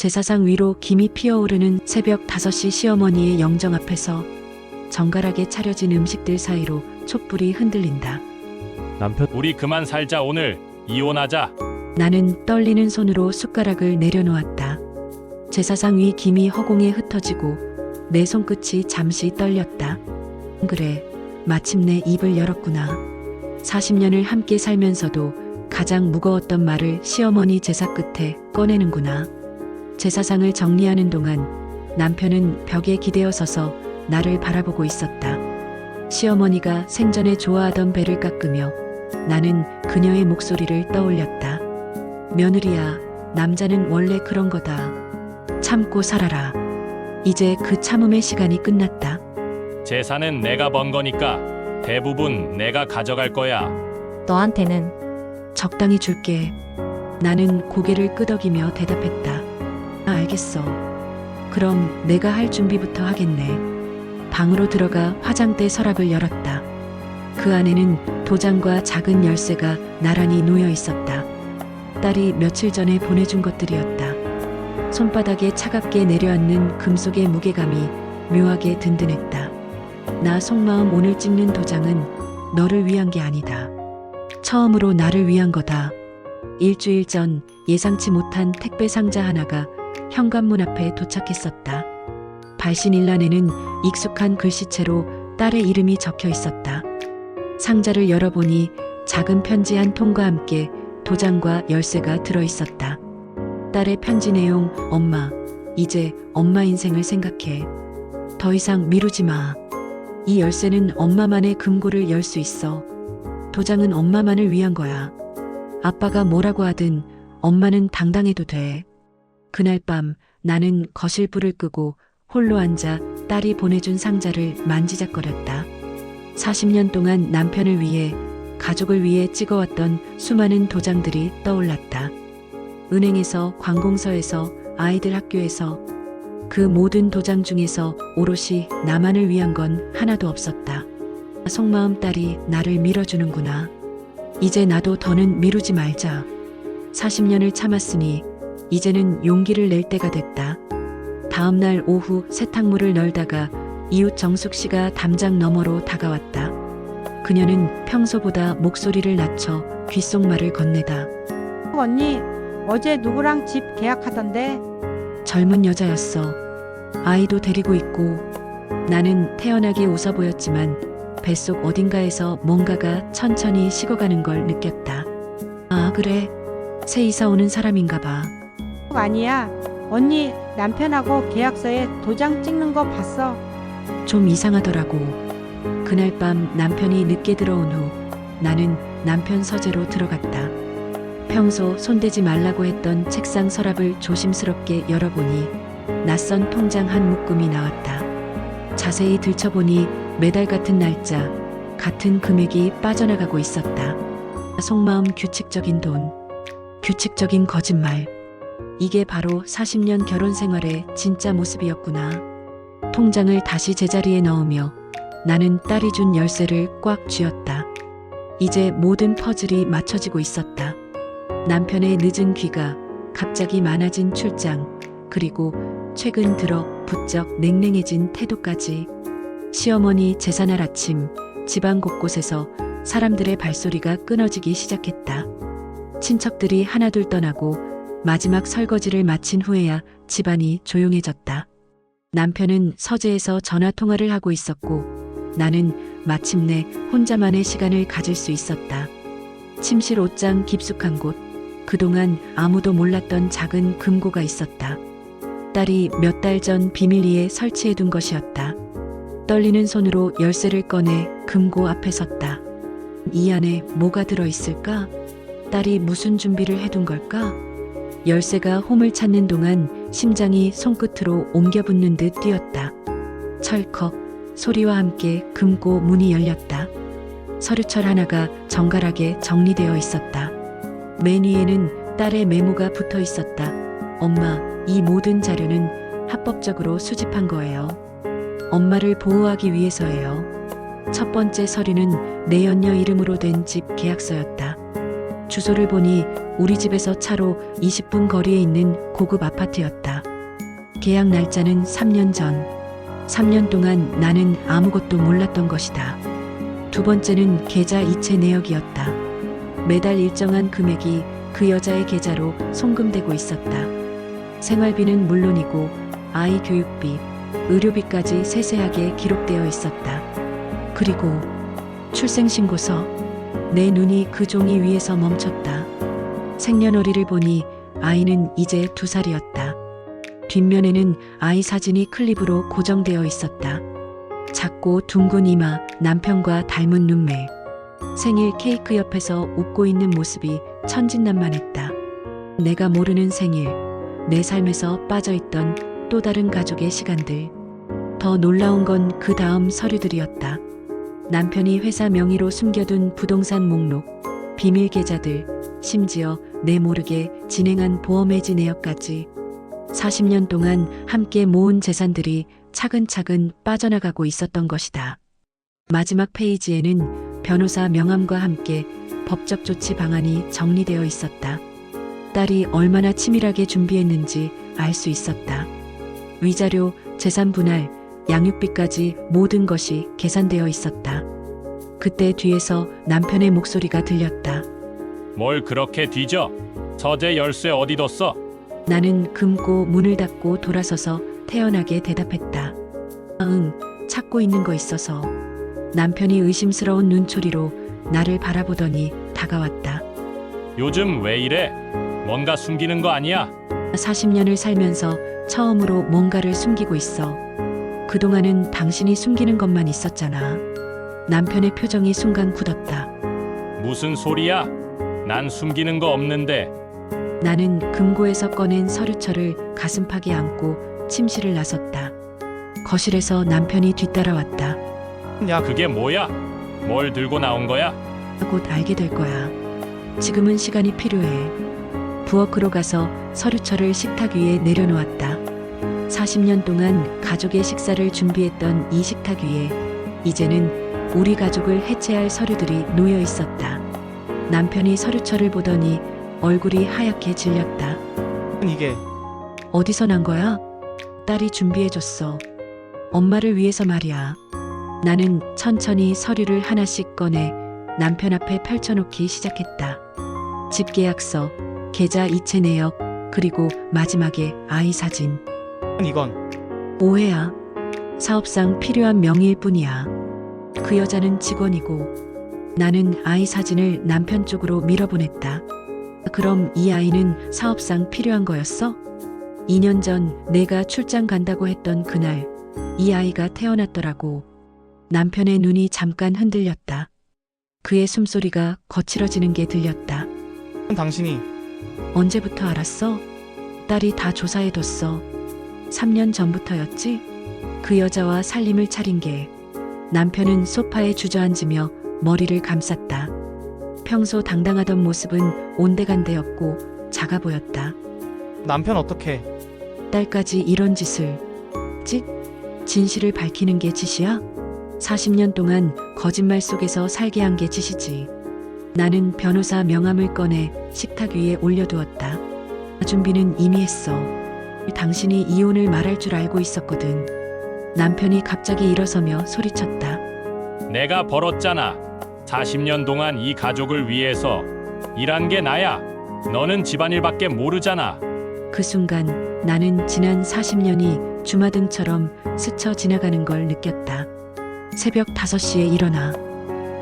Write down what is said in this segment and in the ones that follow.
제사상 위로 김이 피어오르는 새벽 5시 시어머니의 영정 앞에서 정갈하게 차려진 음식들 사이로 촛불이 흔들린다. 남편 우리 그만 살자 오늘 이혼하자. 나는 떨리는 손으로 숟가락을 내려놓았다. 제사상 위 김이 허공에 흩어지고 내 손끝이 잠시 떨렸다. 그래, 마침내 입을 열었구나. 40년을 함께 살면서도 가장 무거웠던 말을 시어머니 제사 끝에 꺼내는구나. 제사상을 정리하는 동안 남편은 벽에 기대어 서서 나를 바라보고 있었다. 시어머니가 생전에 좋아하던 배를 깎으며 나는 그녀의 목소리를 떠올렸다. 며느리야, 남자는 원래 그런 거다. 참고 살아라. 이제 그 참음의 시간이 끝났다. 재산은 내가 번 거니까 대부분 내가 가져갈 거야. 너한테는 적당히 줄게. 나는 고개를 끄덕이며 대답했다. 아, 알겠어. 그럼 내가 할 준비부터 하겠네. 방으로 들어가 화장대 서랍을 열었다. 그 안에는 도장과 작은 열쇠가 나란히 놓여 있었다. 딸이 며칠 전에 보내준 것들이었다. 손바닥에 차갑게 내려앉는 금속의 무게감이 묘하게 든든했다. 나 속마음 오늘 찍는 도장은 너를 위한 게 아니다. 처음으로 나를 위한 거다. 일주일 전 예상치 못한 택배 상자 하나가 현관문 앞에 도착했었다. 발신일란에는 익숙한 글씨체로 딸의 이름이 적혀 있었다. 상자를 열어보니 작은 편지 한 통과 함께 도장과 열쇠가 들어 있었다. 딸의 편지 내용, 엄마, 이제 엄마 인생을 생각해. 더 이상 미루지 마. 이 열쇠는 엄마만의 금고를 열 수 있어. 도장은 엄마만을 위한 거야. 아빠가 뭐라고 하든 엄마는 당당해도 돼. 그날 밤 나는 거실 불을 끄고 홀로 앉아 딸이 보내준 상자를 만지작거렸다. 40년 동안 남편을 위해 가족을 위해 찍어왔던 수많은 도장들이 떠올랐다. 은행에서 관공서에서 아이들 학교에서 그 모든 도장 중에서 오롯이 나만을 위한 건 하나도 없었다. 속마음 딸이 나를 밀어주는구나. 이제 나도 더는 미루지 말자. 40년을 참았으니 이제는 용기를 낼 때가 됐다. 다음 날 오후 세탁물을 널다가 이웃 정숙 씨가 담장 너머로 다가왔다. 그녀는 평소보다 목소리를 낮춰 귓속말을 건네다. 언니, 어제 누구랑 집 계약하던데? 젊은 여자였어. 아이도 데리고 있고 나는 태연하게 웃어 보였지만 뱃속 어딘가에서 뭔가가 천천히 식어가는 걸 느꼈다. 아, 그래. 새 이사 오는 사람인가 봐. 아니야. 언니 남편하고 계약서에 도장 찍는 거 봤어. 좀 이상하더라고. 그날 밤 남편이 늦게 들어온 후 나는 남편 서재로 들어갔다. 평소 손대지 말라고 했던 책상 서랍을 조심스럽게 열어보니 낯선 통장 한 묶음이 나왔다. 자세히 들춰보니 매달 같은 날짜, 같은 금액이 빠져나가고 있었다. 속마음 규칙적인 돈, 규칙적인 거짓말. 이게 바로 40년 결혼 생활의 진짜 모습이었구나. 통장을 다시 제자리에 넣으며 나는 딸이 준 열쇠를 꽉 쥐었다. 이제 모든 퍼즐이 맞춰지고 있었다. 남편의 늦은 귀가 갑자기 많아진 출장, 그리고 최근 들어 부쩍 냉랭해진 태도까지. 시어머니 제사날 아침, 집안 곳곳에서 사람들의 발소리가 끊어지기 시작했다. 친척들이 하나둘 떠나고 마지막 설거지를 마친 후에야 집안이 조용해졌다. 남편은 서재에서 전화 통화를 하고 있었고 나는 마침내 혼자만의 시간을 가질 수 있었다. 침실 옷장 깊숙한 곳, 그동안 아무도 몰랐던 작은 금고가 있었다. 딸이 몇 달 전 비밀리에 설치해 둔 것이었다. 떨리는 손으로 열쇠를 꺼내 금고 앞에 섰다. 이 안에 뭐가 들어 있을까? 딸이 무슨 준비를 해둔 걸까? 열쇠가 홈을 찾는 동안 심장이 손끝으로 옮겨 붙는 듯 뛰었다. 철컥 소리와 함께 금고 문이 열렸다. 서류철 하나가 정갈하게 정리되어 있었다. 맨 위에는 딸의 메모가 붙어 있었다. 엄마, 이 모든 자료는 합법적으로 수집한 거예요. 엄마를 보호하기 위해서예요. 첫 번째 서류는 내 연녀 이름으로 된 집 계약서였다. 주소를 보니 우리 집에서 차로 20분 거리에 있는 고급 아파트였다. 계약 날짜는 3년 전. 3년 동안 나는 아무것도 몰랐던 것이다. 두 번째는 계좌 이체 내역이었다. 매달 일정한 금액이 그 여자의 계좌로 송금되고 있었다. 생활비는 물론이고 아이 교육비, 의료비까지 세세하게 기록되어 있었다. 그리고 출생신고서. 내 눈이 그 종이 위에서 멈췄다. 생년월일을 보니 아이는 이제 두 살이었다. 뒷면에는 아이 사진이 클립으로 고정되어 있었다. 작고 둥근 이마, 남편과 닮은 눈매. 생일 케이크 옆에서 웃고 있는 모습이 천진난만했다. 내가 모르는 생일, 내 삶에서 빠져있던 또 다른 가족의 시간들. 더 놀라운 건 그 다음 서류들이었다. 남편이 회사 명의로 숨겨둔 부동산 목록, 비밀 계좌들, 심지어 내 모르게 진행한 보험 해지 내역까지 40년 동안 함께 모은 재산들이 차근차근 빠져나가고 있었던 것이다. 마지막 페이지에는 변호사 명함과 함께 법적 조치 방안이 정리되어 있었다. 딸이 얼마나 치밀하게 준비했는지 알 수 있었다. 위자료, 재산 분할, 양육비까지 모든 것이 계산되어 있었다. 그때 뒤에서 남편의 목소리가 들렸다. 뭘 그렇게 뒤져? 서재 열쇠 어디 뒀어? 나는 금고 문을 닫고 돌아서서 태연하게 대답했다. 응, 찾고 있는 거 있어서. 남편이 의심스러운 눈초리로 나를 바라보더니 다가왔다. 요즘 왜 이래? 뭔가 숨기는 거 아니야? 40년을 살면서 처음으로 뭔가를 숨기고 있어. 그동안은 당신이 숨기는 것만 있었잖아. 남편의 표정이 순간 굳었다. 무슨 소리야? 난 숨기는 거 없는데. 나는 금고에서 꺼낸 서류철을 가슴팍에 안고 침실을 나섰다. 거실에서 남편이 뒤따라왔다. 야, 그게 뭐야? 뭘 들고 나온 거야? 곧 알게 될 거야. 지금은 시간이 필요해. 부엌으로 가서 서류철을 식탁 위에 내려놓았다. 40년 동안 가족의 식사를 준비했던 이 식탁 위에 이제는 우리 가족을 해체할 서류들이 놓여 있었다. 남편이 서류철을 보더니 얼굴이 하얗게 질렸다. 이게 어디서 난 거야? 딸이 준비해줬어. 엄마를 위해서 말이야. 나는 천천히 서류를 하나씩 꺼내 남편 앞에 펼쳐놓기 시작했다. 집 계약서, 계좌 이체 내역, 그리고 마지막에 아이 사진. 이건 오해야. 사업상 필요한 명의일 뿐이야. 그 여자는 직원이고 나는 아이 사진을 남편 쪽으로 밀어보냈다. 그럼 이 아이는 사업상 필요한 거였어? 2년 전 내가 출장 간다고 했던 그날 이 아이가 태어났더라고. 남편의 눈이 잠깐 흔들렸다. 그의 숨소리가 거칠어지는 게 들렸다. 당신이 언제부터 알았어? 딸이 다 조사해뒀어. 3년 전부터였지? 그 여자와 살림을 차린 게 남편은 소파에 주저앉으며 머리를 감쌌다. 평소 당당하던 모습은 온데간데였고 작아 보였다. 남편 어떻게? 딸까지 이런 짓을 즉 진실을 밝히는 게 짓이야? 40년 동안 거짓말 속에서 살게 한 게 짓이지. 나는 변호사 명함을 꺼내 식탁 위에 올려두었다. 준비는 이미 했어. 당신이 이혼을 말할 줄 알고 있었거든. 남편이 갑자기 일어서며 소리쳤다. 내가 벌었잖아. 40년 동안 이 가족을 위해서 일한 게 나야. 너는 집안일밖에 모르잖아. 그 순간 나는 지난 40년이 주마등처럼 스쳐 지나가는 걸 느꼈다. 새벽 5시에 일어나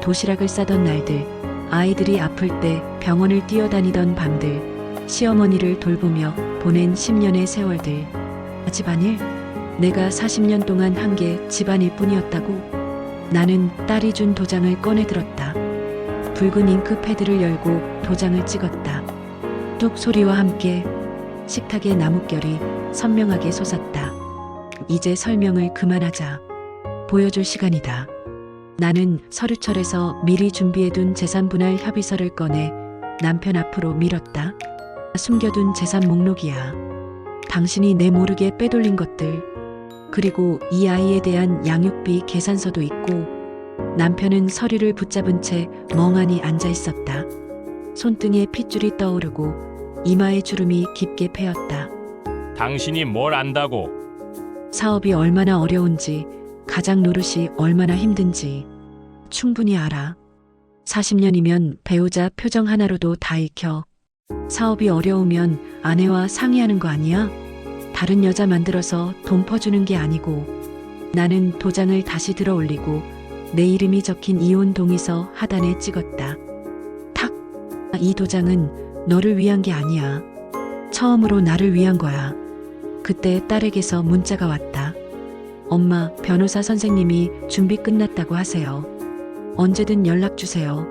도시락을 싸던 날들, 아이들이 아플 때 병원을 뛰어다니던 밤들, 시어머니를 돌보며 보낸 10년의 세월들. 집안일? 내가 40년 동안 한 게 집안일 뿐이었다고? 나는 딸이 준 도장을 꺼내 들었다. 붉은 잉크 패드를 열고 도장을 찍었다. 뚝 소리와 함께 식탁의 나뭇결이 선명하게 솟았다. 이제 설명을 그만하자. 보여줄 시간이다. 나는 서류철에서 미리 준비해둔 재산분할 협의서를 꺼내 남편 앞으로 밀었다. 숨겨둔 재산 목록이야. 당신이 내 모르게 빼돌린 것들. 그리고 이 아이에 대한 양육비 계산서도 있고 남편은 서류를 붙잡은 채 멍하니 앉아 있었다. 손등에 핏줄이 떠오르고 이마에 주름이 깊게 패였다. 당신이 뭘 안다고? 사업이 얼마나 어려운지, 가장 노릇이 얼마나 힘든지 충분히 알아. 40년이면 배우자 표정 하나로도 다 익혀. 사업이 어려우면 아내와 상의하는 거 아니야? 다른 여자 만들어서 돈 퍼주는 게 아니고 나는 도장을 다시 들어 올리고 내 이름이 적힌 이혼 동의서 하단에 찍었다. 탁! 이 도장은 너를 위한 게 아니야. 처음으로 나를 위한 거야. 그때 딸에게서 문자가 왔다. 엄마, 변호사 선생님이 준비 끝났다고 하세요. 언제든 연락 주세요.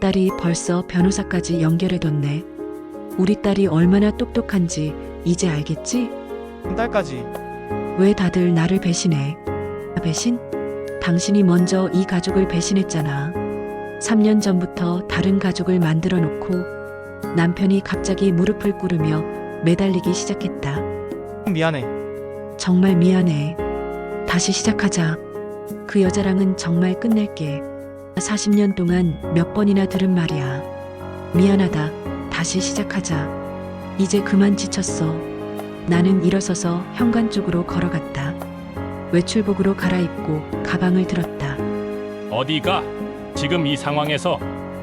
딸이 벌써 변호사까지 연결해뒀네. 우리 딸이 얼마나 똑똑한지 이제 알겠지? 딸까지. 왜 다들 나를 배신해? 배신? 당신이 먼저 이 가족을 배신했잖아. 3년 전부터 다른 가족을 만들어 놓고 남편이 갑자기 무릎을 꿇으며 매달리기 시작했다. 미안해. 정말 미안해. 다시 시작하자. 그 여자랑은 정말 끝낼게. 40년 동안 몇 번이나 들은 말이야. 미안하다. 다시 시작하자. 이제 그만 지쳤어. 나는 일어서서 현관 쪽으로 걸어갔다. 외출복으로 갈아입고 가방을 들었다. 어디가? 지금 이 상황에서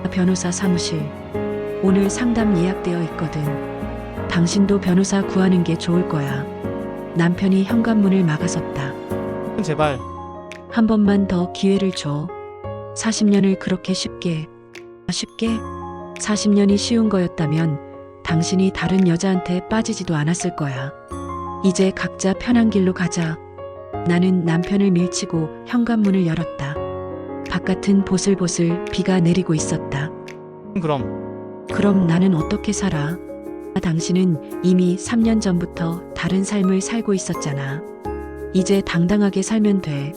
변호사 사무실. 오늘 상담 예약되어 있거든. 당신도 변호사 구하는 게 좋을 거야. 남편이 현관문을 막아섰다. 제발. 한 번만 더 기회를 줘. 40년을 그렇게 쉽게, 쉽게? 40년이 쉬운 거였다면 당신이 다른 여자한테 빠지지도 않았을 거야. 이제 각자 편한 길로 가자. 나는 남편을 밀치고 현관문을 열었다. 바깥은 보슬보슬 비가 내리고 있었다. 그럼 그럼 나는 어떻게 살아? 당신은 이미 3년 전부터 다른 삶을 살고 있었잖아. 이제 당당하게 살면 돼.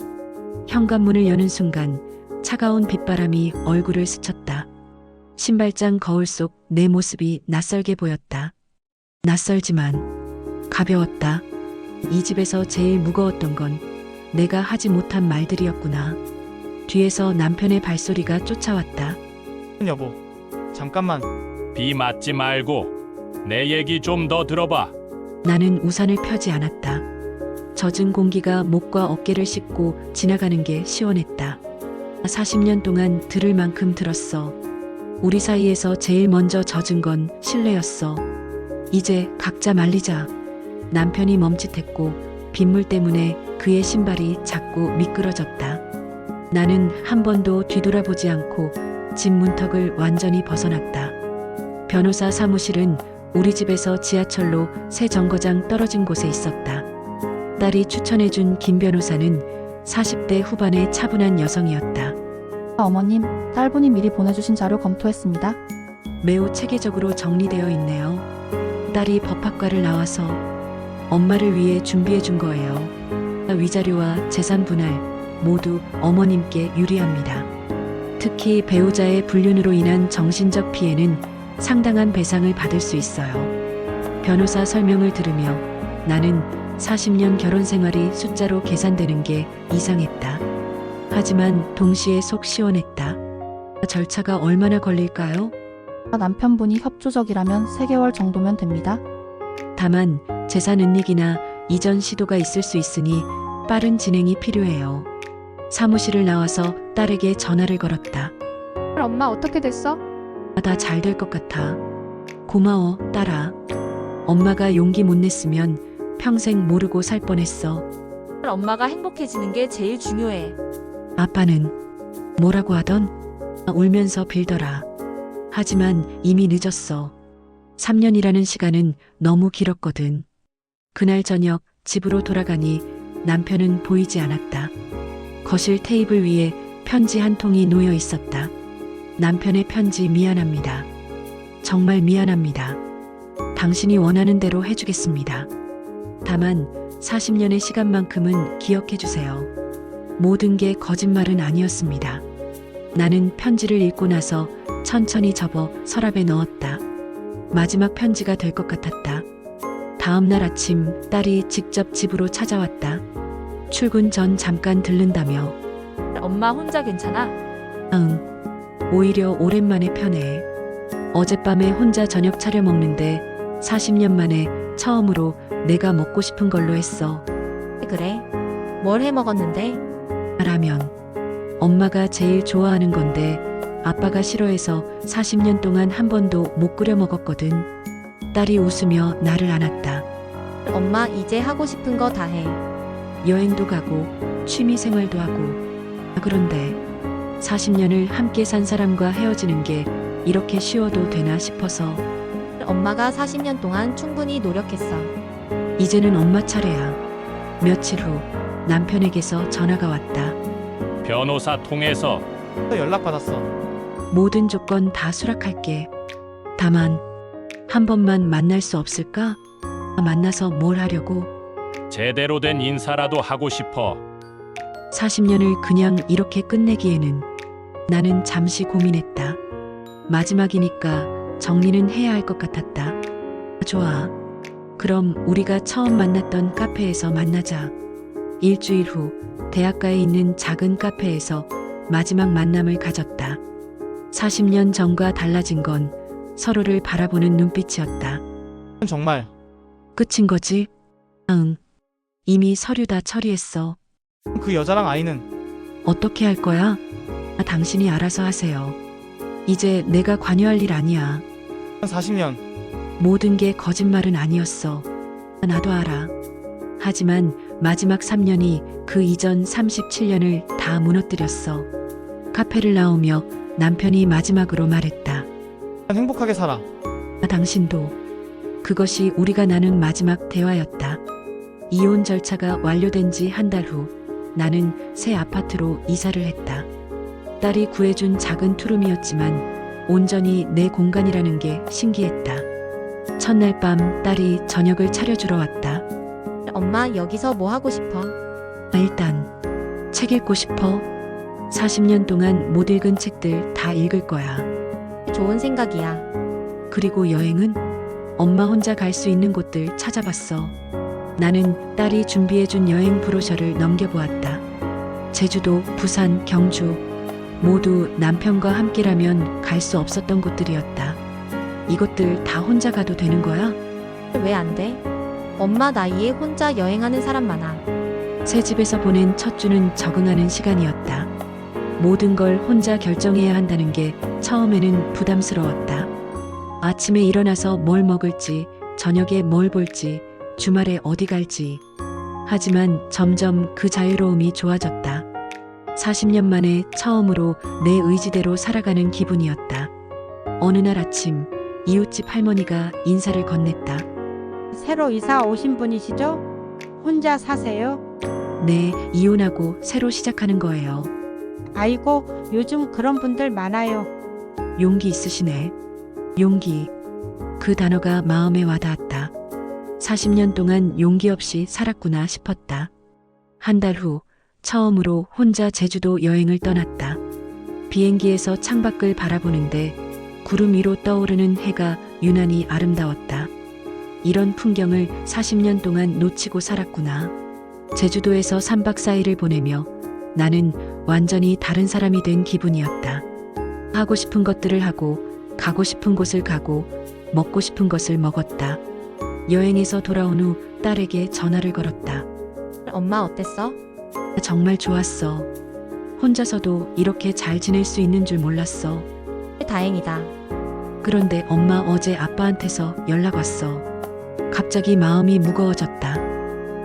현관문을 여는 순간 차가운 빗바람이 얼굴을 스쳤다. 신발장 거울 속 내 모습이 낯설게 보였다. 낯설지만 가벼웠다. 이 집에서 제일 무거웠던 건 내가 하지 못한 말들이었구나. 뒤에서 남편의 발소리가 쫓아왔다. 여보. 잠깐만. 비 맞지 말고 내 얘기 좀 더 들어봐. 나는 우산을 펴지 않았다. 젖은 공기가 목과 어깨를 씻고 지나가는 게 시원했다. 40년 동안 들을 만큼 들었어. 우리 사이에서 제일 먼저 젖은 건 신뢰였어. 이제 각자 말리자. 남편이 멈칫했고 빗물 때문에 그의 신발이 자꾸 미끄러졌다. 나는 한 번도 뒤돌아보지 않고 집 문턱을 완전히 벗어났다. 변호사 사무실은 우리 집에서 지하철로 새 정거장 떨어진 곳에 있었다. 딸이 추천해준 김 변호사는 40대 후반의 차분한 여성이었다. 어머님, 딸분이 미리 보내주신 자료 검토했습니다. 매우 체계적으로 정리되어 있네요. 딸이 법학과를 나와서 엄마를 위해 준비해 준 거예요. 위자료와 재산 분할 모두 어머님께 유리합니다. 특히 배우자의 불륜으로 인한 정신적 피해는 상당한 배상을 받을 수 있어요. 변호사 설명을 들으며 나는 40년 결혼 생활이 숫자로 계산되는 게 이상했다. 하지만 동시에 속 시원했다. 절차가 얼마나 걸릴까요? 남편분이 협조적이라면 3개월 정도면 됩니다. 다만 재산 은닉이나 이전 시도가 있을 수 있으니 빠른 진행이 필요해요. 사무실을 나와서 딸에게 전화를 걸었다. 엄마 어떻게 됐어? 다잘될 것 같아. 고마워, 딸아. 엄마가 용기 못 냈으면 평생 모르고 살 뻔했어. 엄마가 행복해지는 게 제일 중요해. 아빠는 뭐라고 하던? 울면서 빌더라. 하지만 이미 늦었어. 3년이라는 시간은 너무 길었거든. 그날 저녁 집으로 돌아가니 남편은 보이지 않았다. 거실 테이블 위에 편지 한 통이 놓여 있었다. 남편의 편지 미안합니다. 정말 미안합니다. 당신이 원하는 대로 해주겠습니다. 다만 40년의 시간만큼은 기억해 주세요. 모든 게 거짓말은 아니었습니다. 나는 편지를 읽고 나서 천천히 접어 서랍에 넣었다. 마지막 편지가 될 것 같았다. 다음 날 아침 딸이 직접 집으로 찾아왔다. 출근 전 잠깐 들른다며 엄마 혼자 괜찮아? 응. 오히려 오랜만에 편해. 어젯밤에 혼자 저녁 차려 먹는데 40년 만에 처음으로 내가 먹고 싶은 걸로 했어. 그래? 뭘 해 먹었는데? 라면. 엄마가 제일 좋아하는 건데 아빠가 싫어해서 40년 동안 한 번도 못 끓여 먹었거든. 딸이 웃으며 나를 안았다. 엄마 이제 하고 싶은 거 다 해. 여행도 가고 취미 생활도 하고. 그런데 40년을 함께 산 사람과 헤어지는 게 이렇게 쉬워도 되나 싶어서 엄마가 40년 동안 충분히 노력했어. 이제는 엄마 차례야. 며칠 후 남편에게서 전화가 왔다. 변호사 통해서 또 연락받았어. 모든 조건 다 수락할게. 다만 한 번만 만날 수 없을까? 만나서 뭘 하려고? 제대로 된 인사라도 하고 싶어. 40년을 그냥 이렇게 끝내기에는 나는 잠시 고민했다. 마지막이니까 정리는 해야 할 것 같았다. 좋아. 그럼 우리가 처음 만났던 카페에서 만나자. 일주일 후 대학가에 있는 작은 카페에서 마지막 만남을 가졌다. 40년 전과 달라진 건 서로를 바라보는 눈빛이었다. 정말 끝인 거지? 응. 이미 서류 다 처리했어. 그 여자랑 아이는 어떻게 할 거야? 아, 당신이 알아서 하세요. 이제 내가 관여할 일 아니야. 40년 모든 게 거짓말은 아니었어. 나도 알아. 하지만 마지막 3년이 그 이전 37년을 다 무너뜨렸어. 카페를 나오며 남편이 마지막으로 말했다. 행복하게 살아. 아, 당신도. 그것이 우리가 나눈 마지막 대화였다. 이혼 절차가 완료된 지 한 달 후 나는 새 아파트로 이사를 했다. 딸이 구해준 작은 투룸이었지만 온전히 내 공간이라는 게 신기했다. 첫날 밤 딸이 저녁을 차려주러 왔다. 엄마 여기서 뭐 하고 싶어? 아, 일단 책 읽고 싶어. 40년 동안 못 읽은 책들 다 읽을 거야. 좋은 생각이야. 그리고 여행은 엄마 혼자 갈 수 있는 곳들 찾아봤어. 나는 딸이 준비해준 여행 브로셔를 넘겨보았다. 제주도, 부산, 경주 모두 남편과 함께라면 갈 수 없었던 곳들이었다. 이곳들 다 혼자 가도 되는 거야? 왜 안 돼? 엄마 나이에 혼자 여행하는 사람 많아. 새 집에서 보낸 첫 주는 적응하는 시간이었다. 모든 걸 혼자 결정해야 한다는 게 처음에는 부담스러웠다. 아침에 일어나서 뭘 먹을지, 저녁에 뭘 볼지, 주말에 어디 갈지. 하지만 점점 그 자유로움이 좋아졌다. 40년 만에 처음으로 내 의지대로 살아가는 기분이었다. 어느 날 아침, 이웃집 할머니가 인사를 건넸다. 새로 이사 오신 분이시죠? 혼자 사세요? 네, 이혼하고 새로 시작하는 거예요. 아이고, 요즘 그런 분들 많아요. 용기 있으시네. 용기. 그 단어가 마음에 와닿았다. 40년 동안 용기 없이 살았구나 싶었다. 한 달 후, 처음으로 혼자 제주도 여행을 떠났다. 비행기에서 창밖을 바라보는데 구름 위로 떠오르는 해가 유난히 아름다웠다. 이런 풍경을 40년 동안 놓치고 살았구나. 제주도에서 3박 4일을 보내며 나는 완전히 다른 사람이 된 기분이었다. 하고 싶은 것들을 하고, 가고 싶은 곳을 가고, 먹고 싶은 것을 먹었다. 여행에서 돌아온 후 딸에게 전화를 걸었다. 엄마 어땠어? 정말 좋았어. 혼자서도 이렇게 잘 지낼 수 있는 줄 몰랐어. 다행이다. 그런데 엄마 어제 아빠한테서 연락 왔어. 갑자기 마음이 무거워졌다.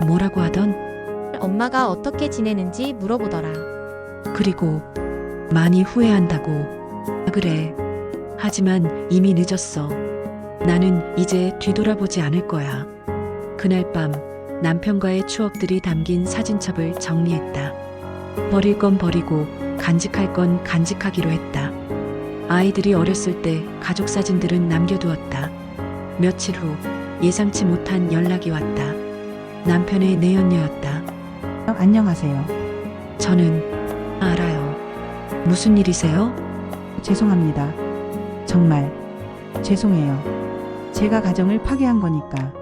뭐라고 하던? 엄마가 어떻게 지내는지 물어보더라. 그리고 많이 후회한다고. 아, 그래. 하지만 이미 늦었어. 나는 이제 뒤돌아보지 않을 거야. 그날 밤 남편과의 추억들이 담긴 사진첩을 정리했다. 버릴 건 버리고 간직할 건 간직하기로 했다. 아이들이 어렸을 때 가족 사진들은 남겨두었다. 며칠 후 예상치 못한 연락이 왔다. 남편의 내연녀였다. 안녕하세요. 저는 알아요. 무슨 일이세요? 죄송합니다. 정말 죄송해요. 제가 가정을 파괴한 거니까.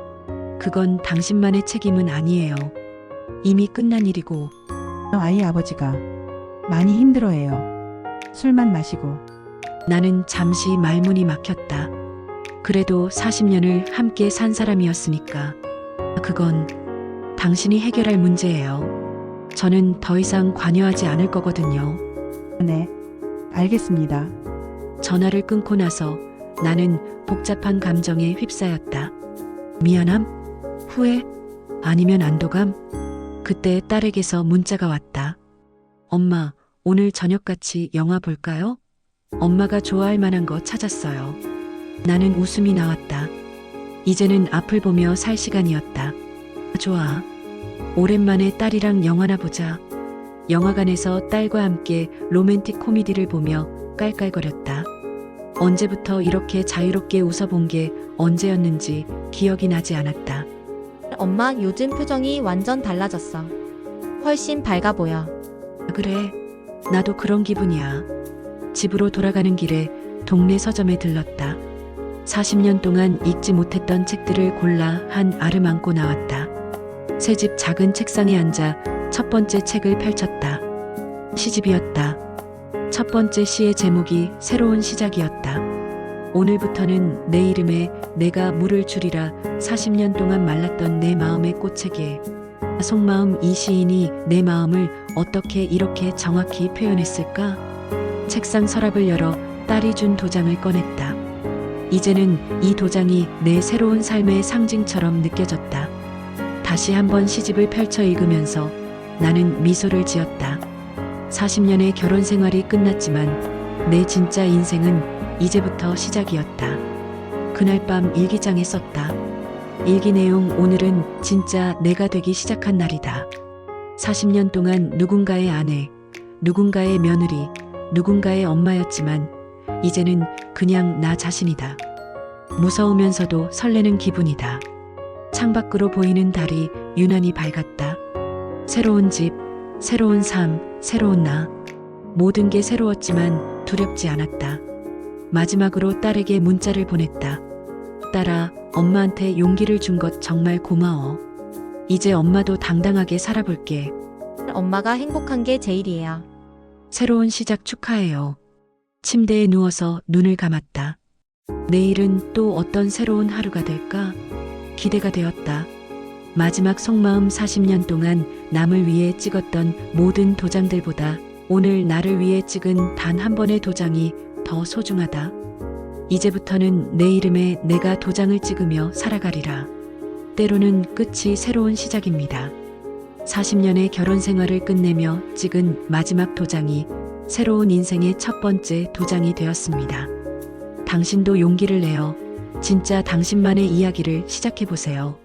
그건 당신만의 책임은 아니에요. 이미 끝난 일이고 아이 아버지가 많이 힘들어해요. 술만 마시고 나는 잠시 말문이 막혔다. 그래도 40년을 함께 산 사람이었으니까. 그건 당신이 해결할 문제예요. 저는 더 이상 관여하지 않을 거거든요. 네. 알겠습니다. 전화를 끊고 나서 나는 복잡한 감정에 휩싸였다. 미안함? 후회? 아니면 안도감? 그때 딸에게서 문자가 왔다. 엄마, 오늘 저녁 같이 영화 볼까요? 엄마가 좋아할 만한 거 찾았어요. 나는 웃음이 나왔다. 이제는 앞을 보며 살 시간이었다. 좋아. 오랜만에 딸이랑 영화나 보자. 영화관에서 딸과 함께 로맨틱 코미디를 보며 깔깔거렸다. 언제부터 이렇게 자유롭게 웃어본 게 언제였는지 기억이 나지 않았다. 엄마 요즘 표정이 완전 달라졌어. 훨씬 밝아 보여. 그래, 나도 그런 기분이야. 집으로 돌아가는 길에 동네 서점에 들렀다. 40년 동안 읽지 못했던 책들을 골라 한 알을 안고 나왔다. 새집 작은 책상에 앉아 첫 번째 책을 펼쳤다. 시집이었다. 첫 번째 시의 제목이 새로운 시작이었다. 오늘부터는 내 이름에 내가 물을 주리라 40년 동안 말랐던 내 마음의 꽃에게 속마음 이 시인이 내 마음을 어떻게 이렇게 정확히 표현했을까? 책상 서랍을 열어 딸이 준 도장을 꺼냈다. 이제는 이 도장이 내 새로운 삶의 상징처럼 느껴졌다. 다시 한번 시집을 펼쳐 읽으면서 나는 미소를 지었다. 40년의 결혼 생활이 끝났지만 내 진짜 인생은 이제부터 시작이었다. 그날 밤 일기장에 썼다. 일기 내용 오늘은 진짜 내가 되기 시작한 날이다. 40년 동안 누군가의 아내, 누군가의 며느리, 누군가의 엄마였지만 이제는 그냥 나 자신이다. 무서우면서도 설레는 기분이다. 창밖으로 보이는 달이 유난히 밝았다. 새로운 집, 새로운 삶, 새로운 나. 모든 게 새로웠지만 두렵지 않았다. 마지막으로 딸에게 문자를 보냈다. 딸아, 엄마한테 용기를 준 것 정말 고마워. 이제 엄마도 당당하게 살아볼게. 엄마가 행복한 게 제일이에요. 새로운 시작 축하해요. 침대에 누워서 눈을 감았다. 내일은 또 어떤 새로운 하루가 될까? 기대가 되었다. 마지막 속마음 40년 동안 남을 위해 찍었던 모든 도장들보다 오늘 나를 위해 찍은 단 한 번의 도장이 더 소중하다. 이제부터는 내 이름에 내가 도장을 찍으며 살아가리라. 때로는 끝이 새로운 시작입니다. 40년의 결혼 생활을 끝내며 찍은 마지막 도장이 새로운 인생의 첫 번째 도장이 되었습니다. 당신도 용기를 내어 진짜 당신만의 이야기를 시작해 보세요.